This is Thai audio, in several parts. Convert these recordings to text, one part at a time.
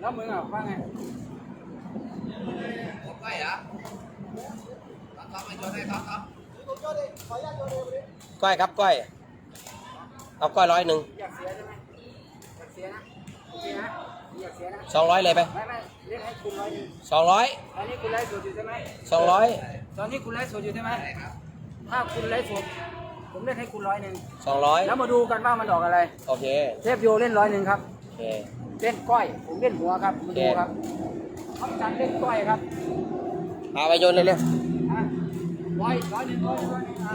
แล้วมึงอะว่าไงไม่เหรอครับครับมาโยนให้ครับครับก้อยครับก้อย เอาก้อยร้อยหนึ่งอยากเสียใช่ไหมอยากเสียนะโอเคนะอยากเสียนะสองร้อยเลยไปไม่ไม่เรียกให้คุณร้อยหนึ่งสองร้อยตอนนี้คุณไลฟ์สดอยู่ใช่ไหมสองร้อยตอนนี้คุณไลฟ์สดอยู่ใช่ไหมถ้าคุณไลฟ์สดผมเล่นให้คุณร้อยหนึ่งสองร้อยแล้วมาดูกันว่ามันดอกอะไร โอเค เทพโยเล่นร้อยหนึ่งครับ โอเค เล่นก้อย ผมเล่นหัวครับมาดูครับเขาจัดเล่นก้อยครับเอาไปโยนเลยเร็วอะร้อยร้อยหนึ่งร้อยร้อยหนึ่งอะ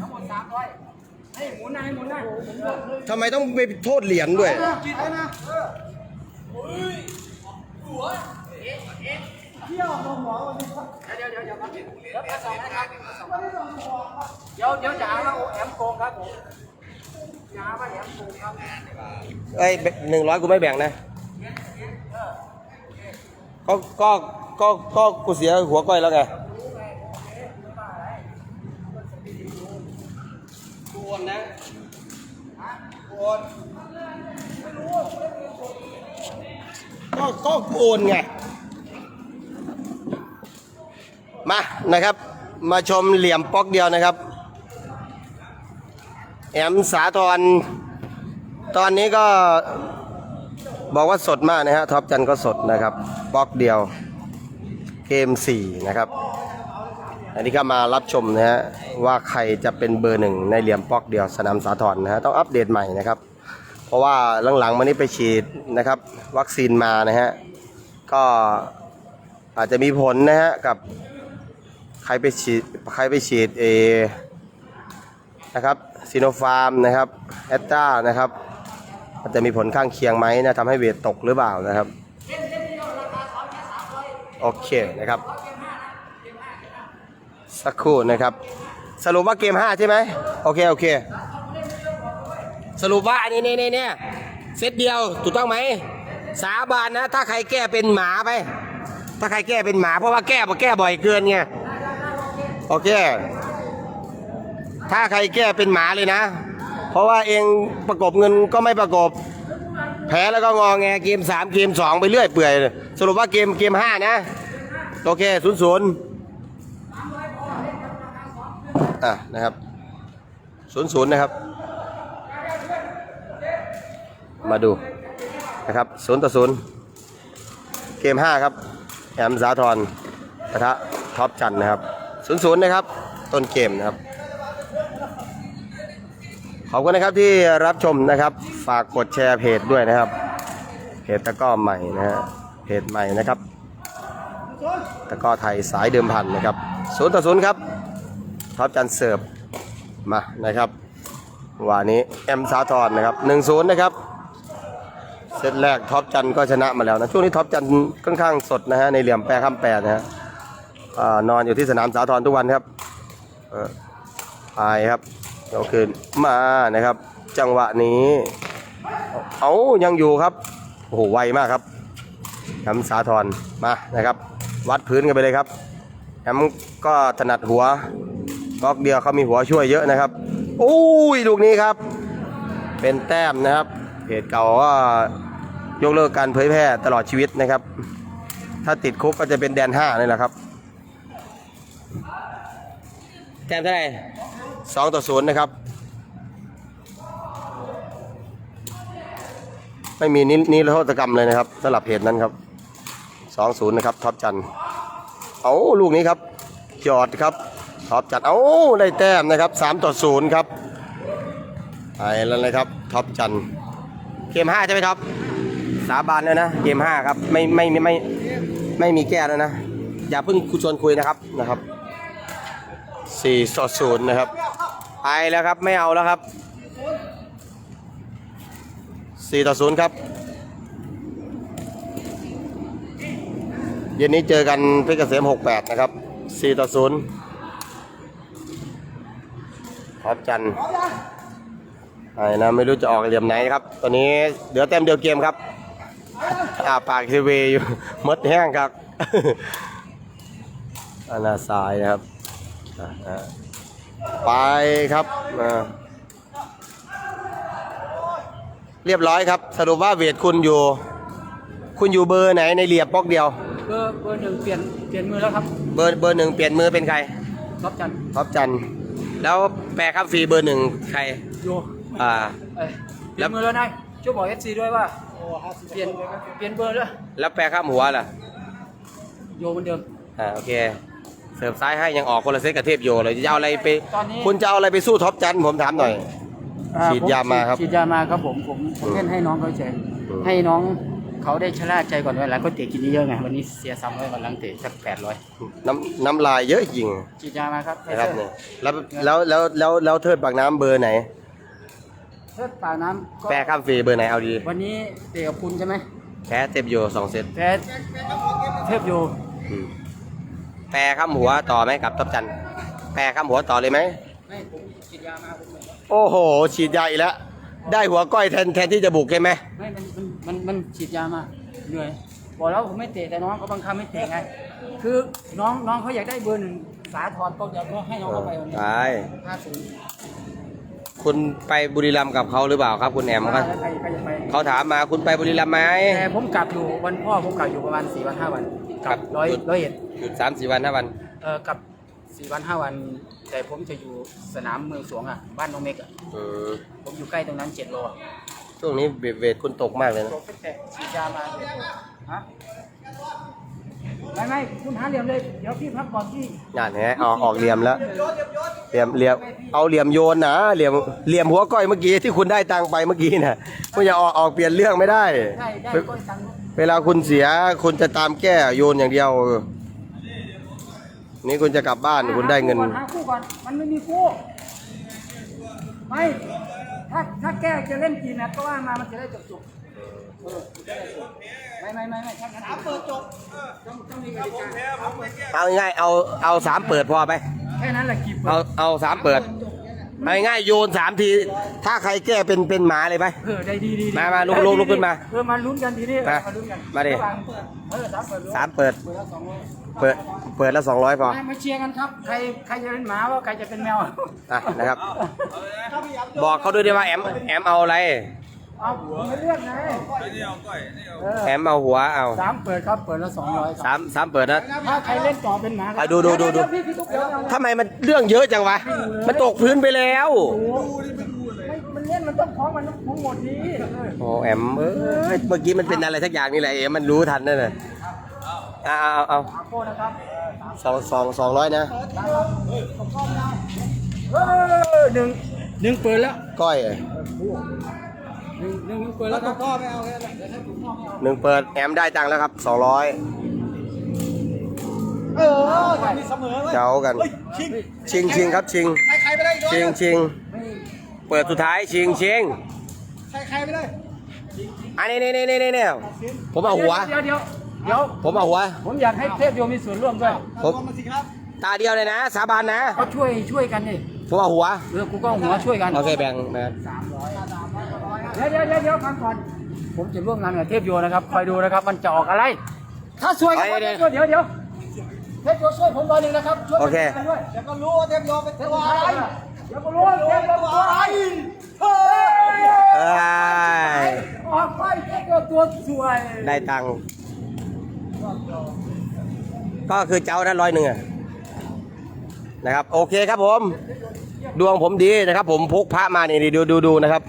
ทั้งหมดสามร้อยให้หมุนนะให้หมุนนะผมเลือกเลยทำไมต้องไปโทษเหรียญด้วยกินได้นะเออเฮ้ยหัวเอ๊ะเอ๊ะเที่ยวลงหัววันนี้เดี๋ยวเดี๋ยวเดี๋ยวครับเดี๋ยวมาสองนะครับเดี๋ยวเดี๋ยวจะหาว่าแอมโกงครับผม จะหาว่าแอมโกงครับเอ้ยหนึ่งร้อยกูไม่แบ่งนะก็ก็ก็ก็กูเสียหัวก้อยแล้วไงกูโอนนะกูโอนก็ก็กูโอนไง มานะครับ มาชมเหลี่ยมป๊อกเดียวนะครับ แอมสาทรตอนนี้ก็บอกว่าสดมากนะฮะท็อปจันก็สดนะครับบล็อกเดียวเกม 4 นะครับ อันนี้ก็มารับชมนะฮะว่าใครจะเป็นเบอร์หนึ่งในเหลี่ยมบล็อกเดียวสนามสาทรนะฮะต้องอัปเดตใหม่นะครับ เพราะว่าหลังๆมานี้ไปฉีดนะครับ วัคซีนมานะฮะก็อาจจะมีผลนะฮะกับใครไปฉีดใครไปฉีดเอนะครับ ซีโนฟาร์มนะครับแอตตานะครับมันจะมีผลข้างเคียงไหมนะทำให้เวทตกหรือเปล่านะครับ โอเคนะครับ สักครู่นะครับ สรุปว่าเกม 5 ใช่ไหมโอเค โอเค สรุปว่าอันนี้เนี่ยเนี่ยเซตเดียวถูกต้องไหม สาบานนะ ถ้าใครแก้เป็นหมาไป ถ้าใครแก้เป็นหมาเพราะว่าแก้แก้บ่อยเกินไงโอเค ถ้าใครแก้เป็นหมาเลยนะ เพราะว่าเองประกบเงินก็ไม่ประกบ แพ้แล้วก็งอแงเกม3เกม2ไปเรื่อยเปื่อยสรุปว่าเกมเกม5นะ โอเคศูนย์ศูนย์อะนะครับศูนย์ศูนย์นะครับ มาดูนะครับศูนย์ต่อศูนย์เกม5ครับแอมสาทรปะทะท็อปจันทร์นะครับศูนย์ศูนย์นะครับ ต้นเกมนะครับ ขอบคุณนะครับที่รับชมนะครับ ฝากกดแชร์เพจด้วยนะครับ เพจตะก้อใหม่นะฮะเพจใหม่นะครับ ตะก้อไทยสายเดิมพันนะครับศูนย์ต่อศูนย์ครับท็อปจันเสิร์ฟมานะครับวันนี้แอมสาทรนะครับหนึ่งศูนย์นะครับเซตแรกท็อปจันก็ชนะมาแล้วนะช่วงนี้ท็อปจันค่อนข้างสดนะฮะในเหลี่ยมแปรข้ามแปรนะฮะนอนอยู่ที่สนามสาทรทุกวันครับเอออายครับ ยกขึ้นมานะครับ จังหวะนี้ เอายังอยู่ครับโอ้โหไวมากครับแอมสาทรมานะครับ วัดพื้นกันไปเลยครับแอมก็ถนัดหัวบล็อกเดียวเขามีหัวช่วยเยอะนะครับอุ้ยลูกนี้ครับ เป็นแต้มนะครับเพจเก่าก็ยกเลิกการเผยแพร่ตลอดชีวิตนะครับ ถ้าติดคุกก็จะเป็นแดนห้านี่แหละครับแต้มเท่าไหร่ สองต่อศูนย์นะครับ ไม่มีนินิรโทษกรรมเลยนะครับสำหรับเหตุนั้นครับสองศูนย์นะครับท็อปจันเอาลูกนี้ครับจอดครับท็อปจันเอาได้แต้มนะครับสามต่อศูนย์ครับไปแล้วนะครับท็อปจันเกมห้าใช่ไหมครับ สาบานแล้วนะ เกมห้าครับไม่ไม่ไม่ไม่ไม่มีแก้แล้วนะ อย่าเพิ่งคุชวนคุยนะครับนะครับสี่ต่อศูนย์นะครับ ไปแล้วครับไม่เอาแล้วครับ4ต่อ0ครับ เย็นนี้เจอกันเพชรเกษม68 นะครับ4ต่อ0ครับจันทร์ไอ้นะไม่รู้จะออกเหลี่ยมไหนครับ ตอนนี้เดี๋ยวเต็มเดียวเกมครับอาปากทีวีอยู่มดแห้งครับอันนาซ้ายนะครับอ่า ไปครับอ่าเรียบร้อยครับ สรุปว่าเวทคุณอยู่ คุณอยู่เบอร์ไหนในเหลียบบล็อกเดียว เบอร์เบอร์หนึ่งเปลี่ยนเปลี่ยนมือแล้วครับ เบอร์เบอร์หนึ่งเปลี่ยนมือเป็นใครท็อปจันทร์ท็อปจันทร์แล้วแปรครับฟรีเบอร์หนึ่งใครโยอ่าเอ้ยเปลี่ยนมือแล้วนายช่วยบอกเอฟซีด้วยว่าเปลี่ยนเปลี่ยนเบอร์แล้วแล้วแปรข้ามหัวล่ะ โยเหมือนเดิมอ่าโอเคเสิร์ฟซ้ายให้ยังออกคนละเซตกับเทพโยเลยจะเอาอะไรไป ตอนนี้ คุณจะเอาอะไรไปสู้ท็อปจันทร์ผมถามหน่อย อ่ฉีดยามาครับฉีดยามาครับผมผมผมเล่นให้น้องเขาเฉยอืม ให้น้องเขาได้ชะล่าใจก่อนเวลาเขาเตะกินเยอะไงวันนี้เสียซ้ำไว้วันหลังเตะสักแปดร้อยน้ำน้ำลายเยอะจริงฉีดยามาครับนะครับเนี่ยแล้วแล้วแล้วแล้วแล้วเทิดปากน้ำเบอร์ไหน เทิดป่าน้ำก็แปรข้ามฟรีเบอร์ไหนเอาดีวันนี้เตะกับคุณใช่ไหมแพ้เทพโยสองเซตแพ้เทพโยอืม แปรข้ามหัวต่อไหมกับท็อปจันทร์แปรข้ามหัวต่อเลยไหมไม่ผมฉีดยามาผมไม่โอ้โห ฉีดยาอีกแล้วได้หัวก้อยแทนแทนที่จะบุกใช่ไหมไม่มันมันมันมันฉีดยามาเหนื่อยบอกแล้วผมไม่เตะแต่น้องเขาบังคับไม่เตะไง คือน้องน้องเขาอยากได้เบอร์หนึ่งสาธรก็เดี๋ยวก็ให้น้องเขาไปวันนี้ไปห้าศูนย์คุณไปบุรีรัมย์กับเขาหรือเปล่าครับคุณแอมใครครับใครใครจะไปเขาถามมาคุณไปบุรีรัมย์ไหมแต่ผมกลับอยู่วันพ่อผมกลับอยู่ประมาณสี่วันห้าวันครั กับร้อยหยุดร้อยเอ็ดหยุดสามสี่วันห้าวันเออกลับสี่วันห้าวัน แต่ผมจะอยู่สนามเมืองสวงอะบ้านน้องเมกอะอืมผมอยู่ใกล้ตรงนั้นเจ็ดโลอะช่วงนี้เวทเวทคุณตกมากเลยนะโดนแตะฉีดยามาฮะไม่ไม่คุณหาเหลี่ยมเลยเดี๋ยวพี่พักก่อนที่งานแฮะออกออกเหลี่ยมแล้วเหลี่ยมเหลี่ยมเอาเหลี่ยมโยนนะเหลี่ยมเหลี่ยมหัวก้อยเมื่อกี้ที่คุณได้ตังค์ไปเมื่อกี้น่ะคุณอย่าออกออกเปลี่ยนเรื่องไม่ได้ ได้ได้ก้อยตังค์ เวลาคุณเสียคุณจะตามแก้โยนอย่างเดียว นี่คุณจะกลับบ้านคุณได้เงิน หาคู่ก่อนมันไม่มีคู่ไม่ถ้าถ้าแก้จะเล่นกี่แมตช์ก็ว่ามามันจะได้จบจบๆเออจะได้จบไม่ไม่ไม่ไม่ถ้างั้นเปิดจบต้องต้องมีกติกาเอาง่ายๆเอาเอาสามเปิดพอไปแค่นั้นแหละกี่เปิเอาดเอาสามเปิด เอาง่ายๆโยนสามที ถ้าใครแก้เป็นเป็นหมาเลยไหมเออได้ดีดีดีมามาลุกลุกลุกขึ้นมาเออมาลุ้นกันทีนี้มาลุ้นกันมาดิ ระหว่งเปิดเออสามเปิดลุ้นสามเปิด เปิดแล้วสองร้อยเปิด เปิดแล้วสองร้อยพอ มามาเชียร์กันครับ ใครใครจะเป็นหมาว่าใครจะเป็นแมวอะนะครับ บอกเขาด้วยดีว่าแอมแอมเอาอะไร เอาผมไม่เลือกไงเออแอมเอาหัวเอาสามเปิดครับเปิดแล้วสองร้อยครับสามสามเปิดนะถ้าใครเล่นต่อเป็นหมาอะดูดูดูดูเยวพี่พี่ตุ๊กเดี๋ยวเอานะทำไมมันเรื่องเยอะจังวะมันตกพื้นไปแล้วไม่มันเล่นมันต้องคล้องมันต้องทั้งหมดนี้โอ้แอมเอ้ยเมื่อกี้มันเป็นอะไรสักอย่างนี่แหละเอ็มมันรู้ทันนั่นน่ะเอาเอาเอาอาโก้นะครับสองสองสองร้อยนะเออหนึ่งหนึ่งเปิดแล้วก้อย หนึ่งหนึ่งเปิดแล้วครับพ่อไม่เอาแล้วเดี๋ยวให้คุณพ่อไม่เอาหนึ่งเปิดแอมได้ตังค์แล้วครับสองร้อยเออจะมีเสมอเว้ยเจ้ากันชิงชิงครับชิง ใครใครไม่ได้อีกชิงชิงเปิดสุดท้ายชิงชิงใครใครไม่ได้อันนี้นี่นี่นี่นี่ผมเอาหัว เดี๋ยวเดี๋ยวเดี๋ยว ผมเอาหัว ผมอยากให้เทพโยมมีส่วนร่วมด้วยผมตาเดียวเลยนะ สาบานนะ เขาช่วยช่วยกันนี่ผมเอาหัว เออกูก็เอาหัวช่วยกันโอเคแบ่งแบ่งเดี๋ย เดี๋ยวเดี๋ยวเดี๋ยวฟังก่อน ผมจะร่วมงานกับเทพโยนะครับคอยดูนะครับ มันจะออกอะไร ถ้าช่วยกันเทพโยเดี๋ยวเดี๋ยวเทพโยช่วยผมร้อยหนึ่งนะครับ ช่วยโอเคกันด้วยเดี๋ยวก็รู้ว่าเทพโยเป็นตัวอะไรเดี๋ยวก็รู้ว่าเทพโยเป็นตัวอะไรเฮ้ยเอ้ยออกไปเทพโยตัวสวยได้ตังค์ก็คือเจ้านั้นร้อยหนึ่งอะนะครับ โอเคครับผม ดวงผมดีนะครับ ผมพกพระมานี่ดูดูดูนะครับ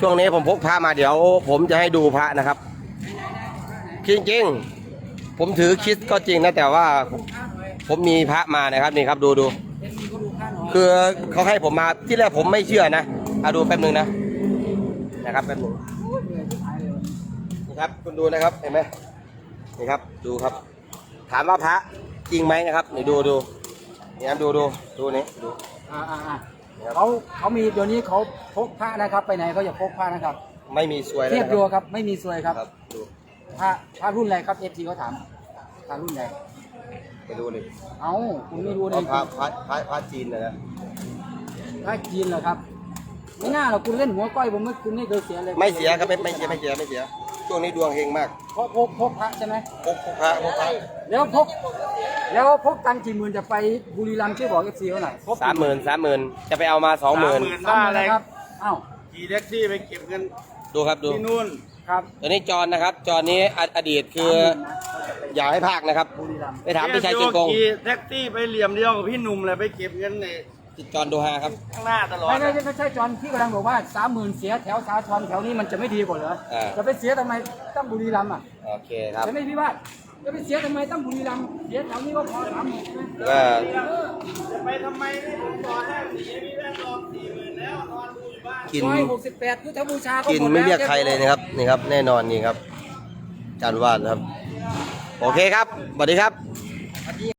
ช่วงนี้ผมพกพระมาเดี๋ยว ผมจะให้ดูพระนะครับ จริงๆ ผมถือคิดก็จริงนะแต่ว่า ผมมีพระมานะครับนี่ครับดูดูคือเขาให้ผมมาที่แรกผมไม่เชื่อนะเอาดูแป๊บหนึงนะนะครับแป๊บหนึงนี่ครับคุณดูนะครับเห็นไหมนี่ครับดูครับ ถามว่าพระจริงไหมนะครับนี่ดูดูนี่ครับดูดูดูนี่ดูอ่าอ่า เขาเขามีเดี๋ยวนี้เขาพกพระนะครับ ไปไหนเขาจะพกพระนะครับ ไม่มีสวยเทีแล้ยวบนะโยครับครับ ไม่มีซวยครับครับดูพระพระรุ่นอะไรครับเอฟซีเขาถามพระรุ่นไหนไปดูเลยเอ้าคุณไม่รู้เลเอายพระพระพระพระจีนนะนะพระจีนเหรอครับ ไม่น่าหรอกคุณเล่นหัวก้อยผมไม่คุณไม่เคยเสียเลย ไม่เสียครับไม่ไม่เสียไม่เสียไม่เสียช่วงนี้ดวงเฮงมากเพราะพกพกพระใช่ไหมพกพกพระพกพระแล้วพก แล้วพกตังค์กี่หมื่นจะไปบุรีรัมย์ช่วยบอกเอฟซีเขาหน่อยพกสามหมื่นสามหมื่นจะไปเอามาสองหมื่นสามหมื่นนะครับอ้าวขี่แท็กซี่ไปเก็บเงินดูครับดูที่นู่นครับตัวนี้จอนนะครับ จอนนี้ออดีตคืออย่าให้พากนะครับบุรีรัมย์ไปถามพี่ชัยเชียงกงขี่แท็กซี่ไปเหลี่ยมเดียวกับพี่หนุ่มเลยไปเก็บเงินในจอนดูฮาครับข้างหน้าตลอดไม่ไม่ไม่ใช่จอนที่กำลังบอกว่าสามหมื่นเสียแถวสาทรแถวนี้มันจะไม่ดีกว่าเหรออ่าจะไปเสียทำไมต้องบุรีรัมย์อะโอเคครับจะไม่พี่ว่า จะไปเสียทำไมต้องบุรีรัมย์เสียแถวนี้ก็พอสามหมื่นใช่ไหมก็จะไปทำไมนี่ผมต่อให้สีพี่แม่รอสี่หมื่นแล้วนอนดูอยู่บ้านกินร้อยหกสิบแปดพุทธบูชาก็กินหดไม่เรียกแล้วใครเลยนะครับนี่ครับ แน่นอนนี่ครับจานวาดนะครับ โอเคครับสวัสดีครับ